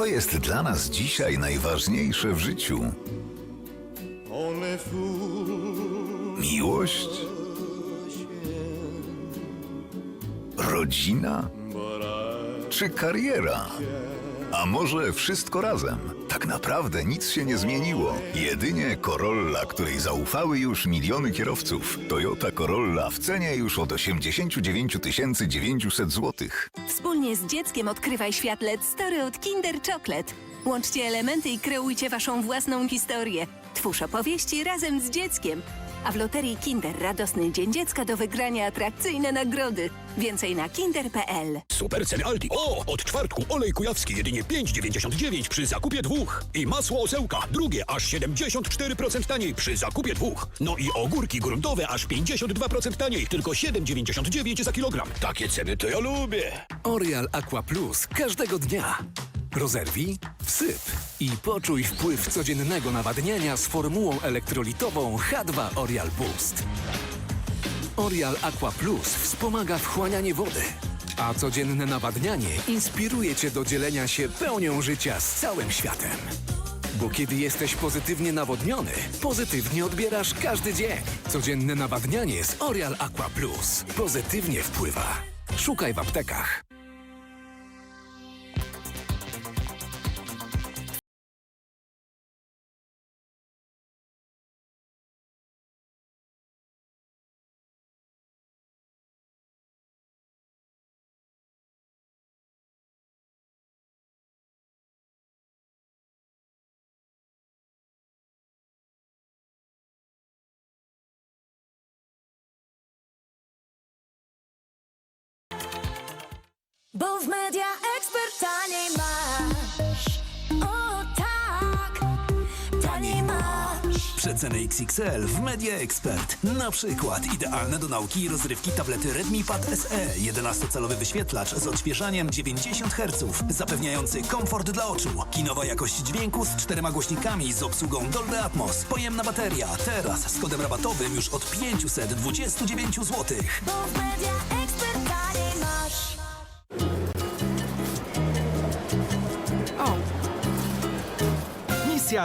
Co jest dla nas dzisiaj najważniejsze w życiu? Miłość? Rodzina? Czy kariera? A może wszystko razem? Tak naprawdę nic się nie zmieniło. Jedynie Corolla, której zaufały już miliony kierowców. Toyota Corolla w cenie już od 89 900 zł. Wspólnie z dzieckiem odkrywaj świat Let's Story od Kinder Chocolate. Łączcie elementy i kreujcie waszą własną historię. Twórz opowieści razem z dzieckiem. A w loterii Kinder Radosny Dzień Dziecka do wygrania atrakcyjne nagrody. Więcej na kinder.pl. Super ceny Aldi. O, od czwartku olej kujawski jedynie 5,99 przy zakupie dwóch. I masło osełka drugie aż 74% taniej przy zakupie dwóch. No i ogórki gruntowe aż 52% taniej, tylko 7,99 za kilogram. Takie ceny to ja lubię. Orial Aqua Plus każdego dnia. Rozerwij, wsyp i poczuj wpływ codziennego nawadniania z formułą elektrolitową H2 Orial Boost. Orial Aqua Plus wspomaga wchłanianie wody, a codzienne nawadnianie inspiruje Cię do dzielenia się pełnią życia z całym światem. Bo kiedy jesteś pozytywnie nawodniony, pozytywnie odbierasz każdy dzień. Codzienne nawadnianie z Orial Aqua Plus pozytywnie wpływa. Szukaj w aptekach. Bo w media ekspert taniej masz. O tak, taniej masz. Przeceny XXL w Media Expert. Na przykład idealne do nauki i rozrywki tablety Redmi Pad SE. 11-calowy wyświetlacz z odświeżaniem 90 Hz, zapewniający komfort dla oczu. Kinowa jakość dźwięku z czterema głośnikami z obsługą Dolby Atmos. Pojemna bateria. Teraz z kodem rabatowym już od 529 zł. Bo w media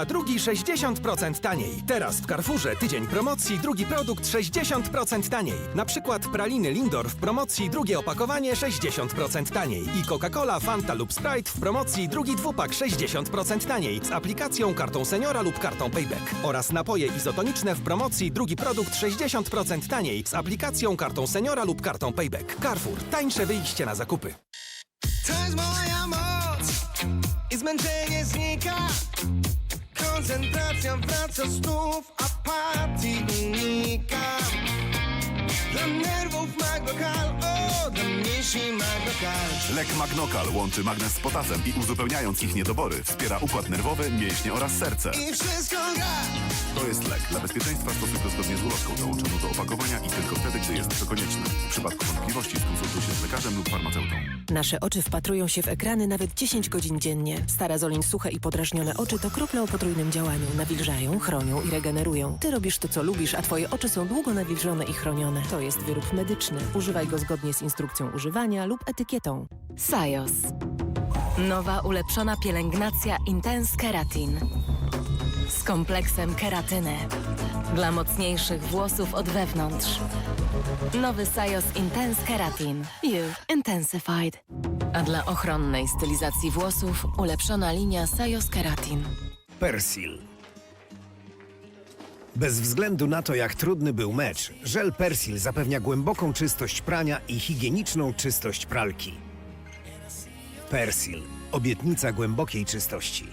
Drugi 60% taniej. Teraz w Carrefourze tydzień promocji, drugi produkt 60% taniej. Na przykład praliny Lindor w promocji, drugie opakowanie 60% taniej. I Coca-Cola, Fanta lub Sprite w promocji, drugi dwupak 60% taniej. Z aplikacją kartą seniora lub kartą payback. Oraz napoje izotoniczne w promocji, drugi produkt 60% taniej. Z aplikacją kartą seniora lub kartą payback. Carrefour. Tańsze wyjście na zakupy. To jest moja moc i zmęczenie znika Koncentracja wraca znów, apatii unikam Dla nerwów magnokal, o, dla mięśni magnokal Lek Magnokal łączy magnez z potasem i uzupełniając ich niedobory wspiera układ nerwowy, mięśnie oraz serce. I wszystko gra To jest lek. Dla bezpieczeństwa stosuj go zgodnie z ulotką dołączoną do opakowania i tylko wtedy, gdy jest to konieczne. W przypadku wątpliwości skonsultuj się z lekarzem lub farmaceutą. Nasze oczy wpatrują się w ekrany nawet 10 godzin dziennie. Starazolin suche i podrażnione oczy to krople o potrójnym działaniu. Nawilżają, chronią i regenerują. Ty robisz to, co lubisz, a twoje oczy są długo nawilżone i chronione. To jest wyrób medyczny. Używaj go zgodnie z instrukcją używania lub etykietą. Sajos. Nowa ulepszona pielęgnacja Intense Keratin. Z kompleksem keratyny. Dla mocniejszych włosów od wewnątrz. Nowy Sajos Intense Keratin. You Intensified. A dla ochronnej stylizacji włosów ulepszona linia Sajos Keratin. Persil. Bez względu na to, jak trudny był mecz, żel Persil zapewnia głęboką czystość prania i higieniczną czystość pralki. Persil. Obietnica głębokiej czystości.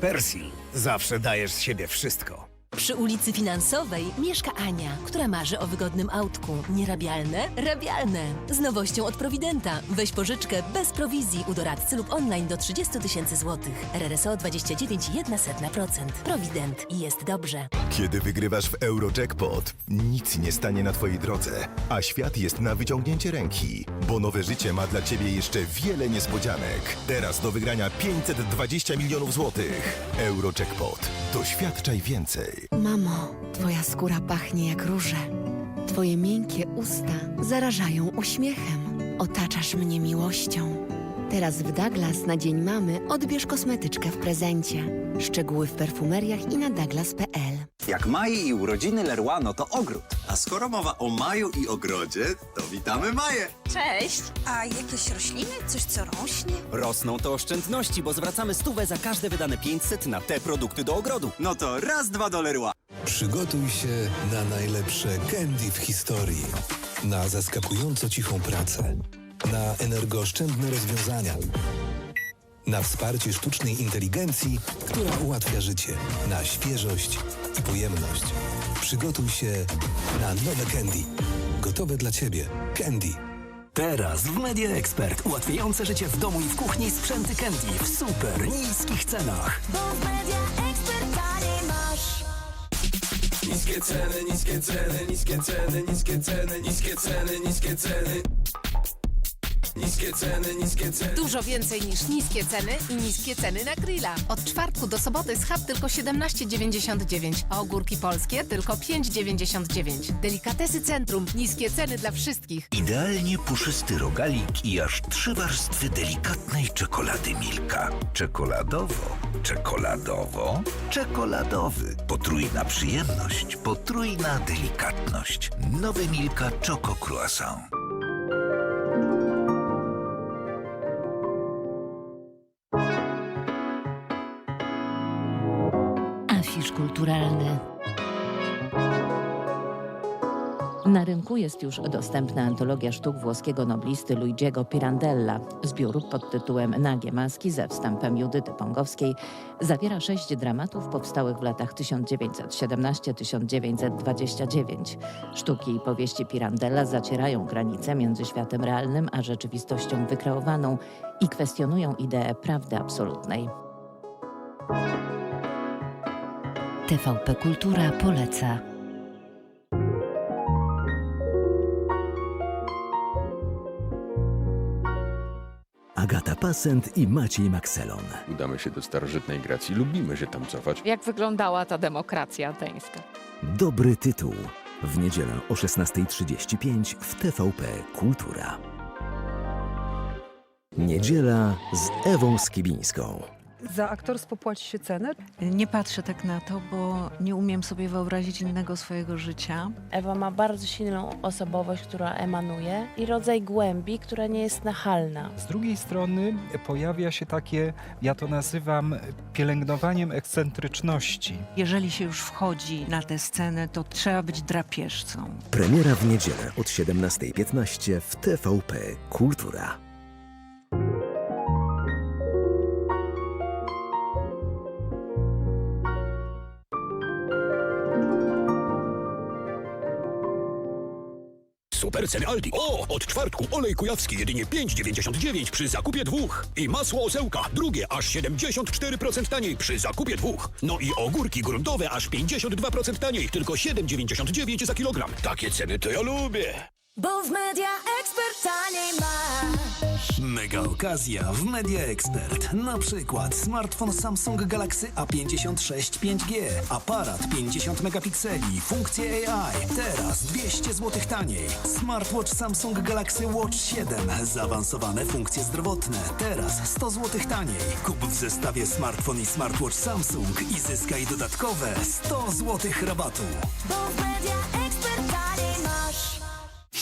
Persil. Zawsze dajesz z siebie wszystko. Przy ulicy Finansowej mieszka Ania, która marzy o wygodnym autku. Nierabialne? Rabialne. Z nowością od Providenta. Weź pożyczkę bez prowizji u doradcy lub online do 30 tysięcy złotych. RRSO 29,1%. Provident. I jest dobrze. Kiedy wygrywasz w Eurojackpot, nic nie stanie na Twojej drodze, a świat jest na wyciągnięcie ręki, bo nowe życie ma dla Ciebie jeszcze wiele niespodzianek. Teraz do wygrania 520 milionów złotych. Eurojackpot. Doświadczaj więcej. Mamo, twoja skóra pachnie jak róże. Twoje miękkie usta zarażają uśmiechem. Otaczasz mnie miłością. Teraz w Douglas na Dzień Mamy odbierz kosmetyczkę w prezencie. Szczegóły w perfumeriach i na douglas.pl. Jak maj i urodziny Leroy, no to ogród. A skoro mowa o maju i ogrodzie, to witamy Maję. Cześć! A jakieś rośliny? Coś co rośnie? Rosną to oszczędności, bo zwracamy stówę za każde wydane 500 na te produkty do ogrodu. No to raz, dwa do Leroy. Przygotuj się na najlepsze candy w historii. Na zaskakująco cichą pracę. Na energooszczędne rozwiązania. Na wsparcie sztucznej inteligencji, która ułatwia życie. Na świeżość i pojemność. Przygotuj się na nowe candy. Gotowe dla Ciebie. Candy. Teraz w Media Expert ułatwiające życie w domu i w kuchni sprzęty Candy w super niskich cenach. Bo w Media Expert taniej masz. Niskie ceny, niskie ceny, niskie ceny, niskie ceny, niskie ceny, niskie ceny. Niskie ceny, niskie ceny. Dużo więcej niż niskie ceny i niskie ceny na grilla. Od czwartku do soboty schab tylko 17,99, a ogórki polskie tylko 5,99. Delikatesy Centrum. Niskie ceny dla wszystkich. Idealnie puszysty rogalik i aż trzy warstwy delikatnej czekolady Milka. Czekoladowo, czekoladowo, czekoladowy. Potrójna przyjemność, potrójna delikatność. Nowy Milka Choco Croissant. Afisz kulturalny. Na rynku jest już dostępna antologia sztuk włoskiego noblisty Luigiego Pirandella. Zbiór pod tytułem Nagie maski ze wstępem Judyty Pongowskiej zawiera sześć dramatów powstałych w latach 1917-1929. Sztuki i powieści Pirandella zacierają granice między światem realnym a rzeczywistością wykreowaną i kwestionują ideę prawdy absolutnej. TVP Kultura poleca. Agata Pasent i Maciej Makselon. Udamy się do starożytnej Grecji. Lubimy się tam cofać. Jak wyglądała ta demokracja ateńska? Dobry tytuł. W niedzielę o 16.35 w TVP Kultura. Niedziela z Ewą Skibińską. Za aktorstwo płaci się cenę? Nie patrzę tak na to, bo nie umiem sobie wyobrazić innego swojego życia. Ewa ma bardzo silną osobowość, która emanuje i rodzaj głębi, która nie jest nachalna. Z drugiej strony pojawia się takie, ja to nazywam pielęgnowaniem ekscentryczności. Jeżeli się już wchodzi na tę scenę, to trzeba być drapieżcą. Premiera w niedzielę od 17.15 w TVP Kultura. Super ceny Aldi. O, od czwartku olej kujawski jedynie 5,99 przy zakupie dwóch. I masło osełka, drugie aż 74% taniej przy zakupie dwóch. No i ogórki gruntowe aż 52% taniej, tylko 7,99 za kilogram. Takie ceny to ja lubię. Bo w Media Expert taniej masz. Mega okazja w Media Expert. Na przykład smartfon Samsung Galaxy A56 5G, aparat 50 megapikseli, funkcje AI. Teraz 200 zł taniej. Smartwatch Samsung Galaxy Watch 7, zaawansowane funkcje zdrowotne. Teraz 100 zł taniej. Kup w zestawie smartfon i smartwatch Samsung i zyskaj dodatkowe 100 zł rabatu. Bo w Media.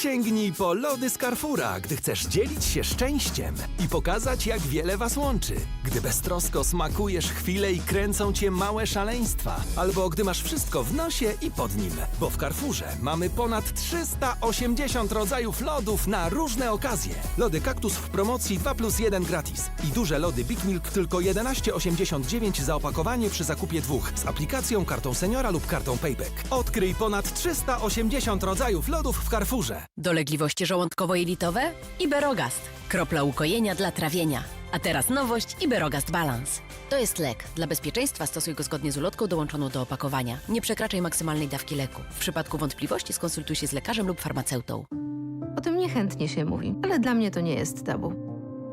Sięgnij po lody z Carrefoura, gdy chcesz dzielić się szczęściem i pokazać, jak wiele was łączy. Gdy beztrosko smakujesz chwilę i kręcą cię małe szaleństwa. Albo gdy masz wszystko w nosie i pod nim. Bo w Carrefourze mamy ponad 380 rodzajów lodów na różne okazje. Lody kaktus w promocji 2 plus 1 gratis. I duże lody Big Milk tylko 11,89 za opakowanie przy zakupie dwóch. Z aplikacją, kartą seniora lub kartą Payback. Odkryj ponad 380 rodzajów lodów w Carrefourze. Dolegliwości żołądkowo-jelitowe? Iberogast. Kropla ukojenia dla trawienia. A teraz nowość Iberogast Balance. To jest lek. Dla bezpieczeństwa stosuj go zgodnie z ulotką dołączoną do opakowania. Nie przekraczaj maksymalnej dawki leku. W przypadku wątpliwości skonsultuj się z lekarzem lub farmaceutą. O tym niechętnie się mówi, ale dla mnie to nie jest tabu.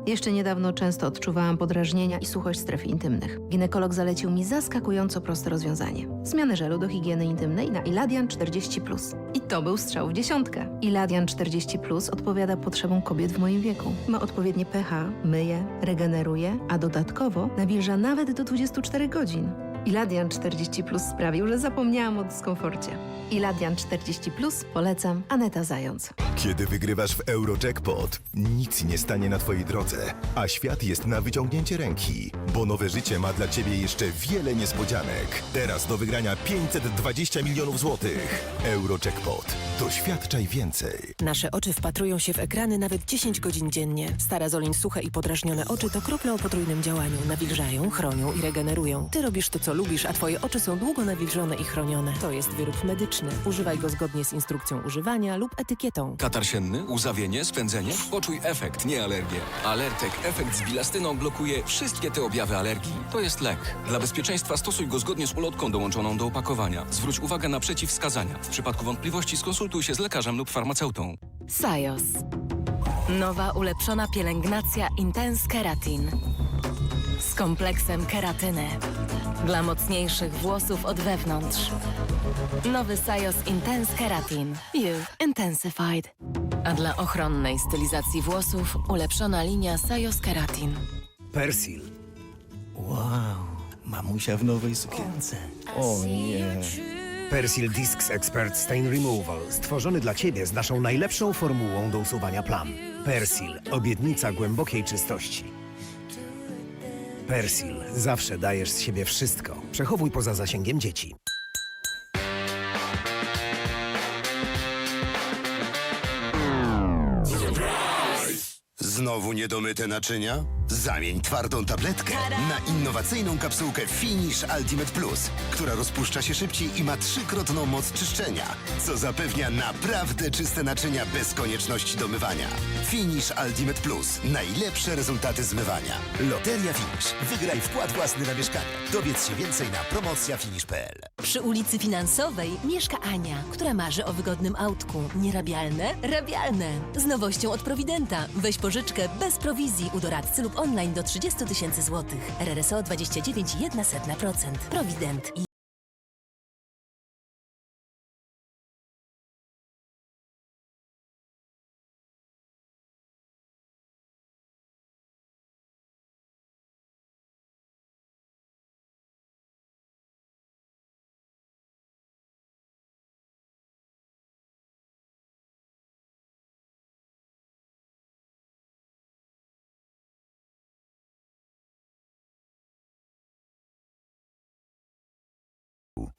Jeszcze niedawno często odczuwałam podrażnienia i suchość stref intymnych. Ginekolog zalecił mi zaskakująco proste rozwiązanie. Zmianę żelu do higieny intymnej na Iladian 40+. I to był strzał w dziesiątkę. Iladian 40+, odpowiada potrzebom kobiet w moim wieku. Ma odpowiednie pH, myje, regeneruje, a dodatkowo nawilża nawet do 24 godzin. Iladian 40 Plus sprawił, że zapomniałam o dyskomforcie. Iladian 40 Plus polecam Aneta Zając. Kiedy wygrywasz w Eurojackpot, nic nie stanie na Twojej drodze, a świat jest na wyciągnięcie ręki, bo nowe życie ma dla Ciebie jeszcze wiele niespodzianek. Teraz do wygrania 520 milionów złotych. Eurojackpot. Doświadczaj więcej. Nasze oczy wpatrują się w ekrany nawet 10 godzin dziennie. Starazolin suche i podrażnione oczy to krople o potrójnym działaniu. Nawilżają, chronią i regenerują. Ty robisz to, co lubisz, a twoje oczy są długo nawilżone i chronione. To jest wyrób medyczny. Używaj go zgodnie z instrukcją używania lub etykietą. Katar sienny, uzawienie, spędzenie? Poczuj efekt, nie alergię. Alertek efekt z bilastyną blokuje wszystkie te objawy alergii. To jest lek. Dla bezpieczeństwa stosuj go zgodnie z ulotką dołączoną do opakowania. Zwróć uwagę na przeciwwskazania. W przypadku wątpliwości skonsultuj się z lekarzem lub farmaceutą. Sajos. Nowa ulepszona pielęgnacja Intense Keratin. Z kompleksem keratyny. Dla mocniejszych włosów od wewnątrz. Nowy Sajos Intense Keratin. You Intensified. A dla ochronnej stylizacji włosów ulepszona linia Sajos Keratin. Persil. Wow, mamusia w nowej sukience. O nie. Persil Discs Expert Stain Removal, stworzony dla Ciebie z naszą najlepszą formułą do usuwania plam. Persil, obietnica głębokiej czystości. Persil, zawsze dajesz z siebie wszystko. Przechowuj poza zasięgiem dzieci. Znowu niedomyte naczynia? Zamień twardą tabletkę na innowacyjną kapsułkę Finish Ultimate Plus, która rozpuszcza się szybciej i ma trzykrotną moc czyszczenia, co zapewnia naprawdę czyste naczynia bez konieczności domywania. Finish Ultimate Plus. Najlepsze rezultaty zmywania. Loteria Finish. Wygraj wkład własny na mieszkanie. Dowiedz się więcej na promocjafinish.pl. Przy ulicy Finansowej mieszka Ania, która marzy o wygodnym autku. Nierabialne? Rabialne. Z nowością od Providenta. Weź pożyczkę bez prowizji u doradcy lub online do 30 tysięcy złotych. RRSO 29,1%. Provident.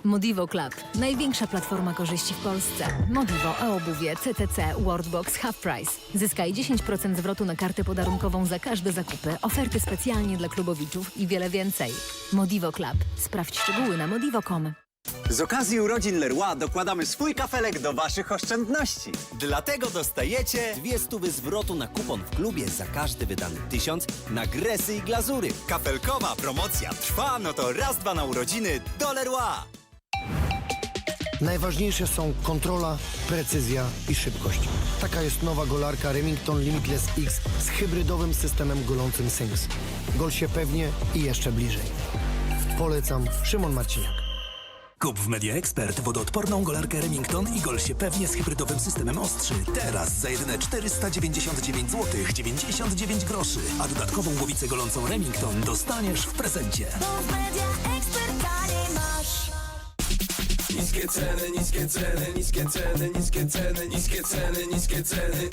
Modivo Club. Największa platforma korzyści w Polsce. Modivo, e-obuwie, CTC, Worldbox, Half Price. Zyskaj 10% zwrotu na kartę podarunkową za każde zakupy, oferty specjalnie dla klubowiczów i wiele więcej. Modivo Club. Sprawdź szczegóły na modivo.com. Z okazji urodzin Leroy dokładamy swój kafelek do waszych oszczędności. Dlatego dostajecie dwie stówy zwrotu na kupon w klubie za każdy wydany tysiąc na gresy i glazury. Kafelkowa promocja trwa, no to raz, dwa na urodziny do Leroy. Najważniejsze są kontrola, precyzja i szybkość. Taka jest nowa golarka Remington Limitless X z hybrydowym systemem golącym Sings. Gol się pewnie i jeszcze bliżej. Polecam Szymon Marciniak. Kup w Media Expert wodoodporną golarkę Remington i gol się pewnie z hybrydowym systemem ostrzy. Teraz za jedyne 499 zł 99 groszy. A dodatkową głowicę golącą Remington dostaniesz w prezencie. Niskie ceny, niskie ceny, niskie ceny, niskie ceny, niskie ceny, niskie ceny.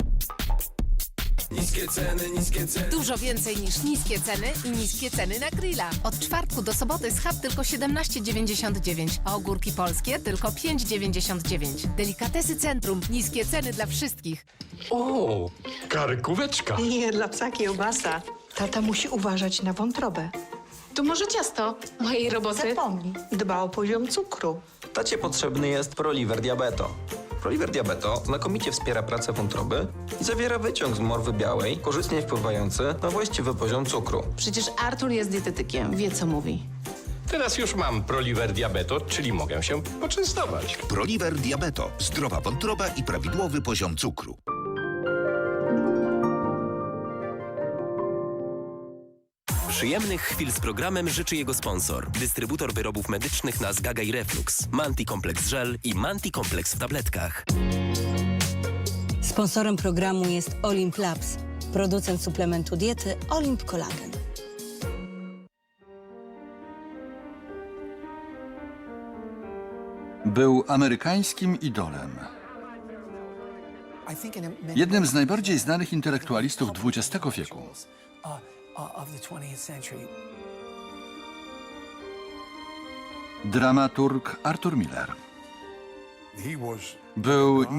Niskie ceny, niskie ceny. Dużo więcej niż niskie ceny i niskie ceny na grilla. Od czwartku do soboty schab tylko 17,99, a ogórki polskie tylko 5,99. Delikatesy Centrum. Niskie ceny dla wszystkich. O, karkóweczka. Nie, dla psa kiełbasa. Tata musi uważać na wątrobę. To może ciasto mojej roboty? Zapomnij. Dba o poziom cukru. Tacie potrzebny jest Proliver Diabeto. Proliver Diabeto znakomicie wspiera pracę wątroby i zawiera wyciąg z morwy białej, korzystnie wpływający na właściwy poziom cukru. Przecież Artur jest dietetykiem, wie co mówi. Teraz już mam Proliver Diabeto, czyli mogę się poczęstować. Proliver Diabeto. Zdrowa wątroba i prawidłowy poziom cukru. Przyjemnych chwil z programem życzy jego sponsor. Dystrybutor wyrobów medycznych na zgaga i reflux. Manti-Complex Gel i Manti-Complex w tabletkach. Sponsorem programu jest Olimp Labs, producent suplementu diety Olimp Collagen. Był amerykańskim idolem. Jednym z najbardziej znanych intelektualistów XX wieku. Dramaturg Arthur Miller. Był nie